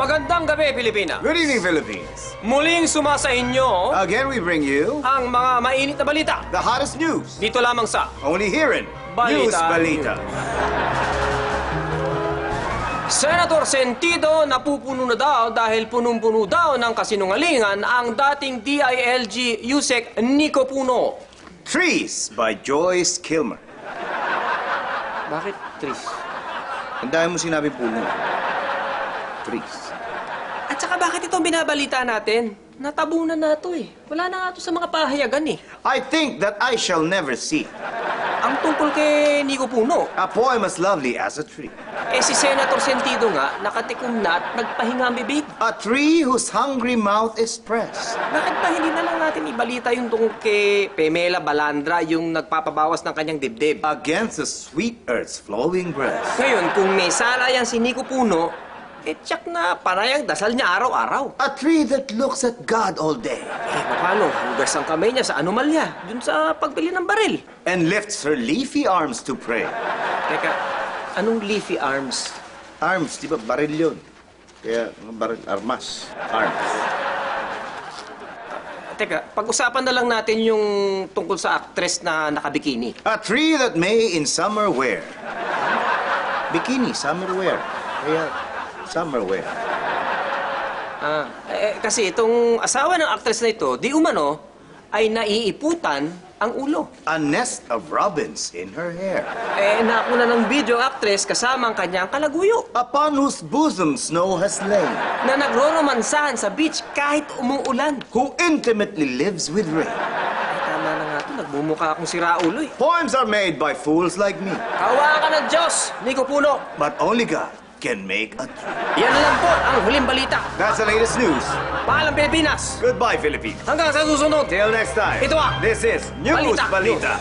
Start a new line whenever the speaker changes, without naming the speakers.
Magandang gabi, Pilipina.
Good evening, Philippines.
Muling sumasa inyo
Again, we bring you
ang mga mainit na balita.
the hottest news.
Dito lamang sa
Only here in News
Balita.
Balita.
Senator Sentido napupuno na daw dahil punong-puno daw ng kasinungalingan ang dating DILG Yusek Nico Puno.
Trees by Joyce Kilmer.
Bakit, Tris?
Ang dami mo sinabi puno. Trees.
At saka bakit ito binabalita natin? Natabunan na ito eh. Wala na nga ito sa mga pahayagan eh.
I think that I shall never see
Ang tungkol kay Nico Puno,
a poem as lovely as a tree.
eh si Senator Sentido nga nakatikom na at nagpahinga ang bibig.
A tree whose hungry mouth is pressed.
Bakit ba hindi na lang natin ibalita yung tungkol kay Pamela Balandra yung nagpapabawas ng kanyang dibdib?
Against the sweet earth's flowing breast.
Ngayon, kung may sala yan si Nico Puno, eh tsak na panayang dasal niya araw-araw.
A tree that looks at God all day
Eh, paano? Hugas ang kamay niya sa anomalya, dun sa pagbili ng baril.
and lifts her leafy arms to pray.
Teka, anong leafy arms?
Arms, di ba? Baril yun. Kaya, baril, armas. Arms.
Teka, pag-usapan na lang natin yung tungkol sa actress na nakabikini.
A tree that may in summer wear. Bikini, summer wear. Kaya, summer wear.
Ah, eh, kasi itong asawa ng actress na ito, di umano, ay naiiputan ang ulo.
A nest of robins in her hair.
Eh, nakuna ng video ang actress kasama ang kanyang kalaguyo
Upon whose bosom snow has lain.
na nagroromansahan sa beach kahit umuulan.
Who intimately lives with rain.
Ay, tama na nga ito. Nagmumukha akong si Raulo eh.
Poems are made by fools like me.
Kawa ka ng Diyos, Nico Puno.
But only God can make a.
Yan na lang po ang huling balita.
That's the latest news.
Paalam Pilipinas.
Goodbye, Philippines.
Hanggang sa susunod.
Till next time.
Ito ah.
This is News
Balita.
Balita.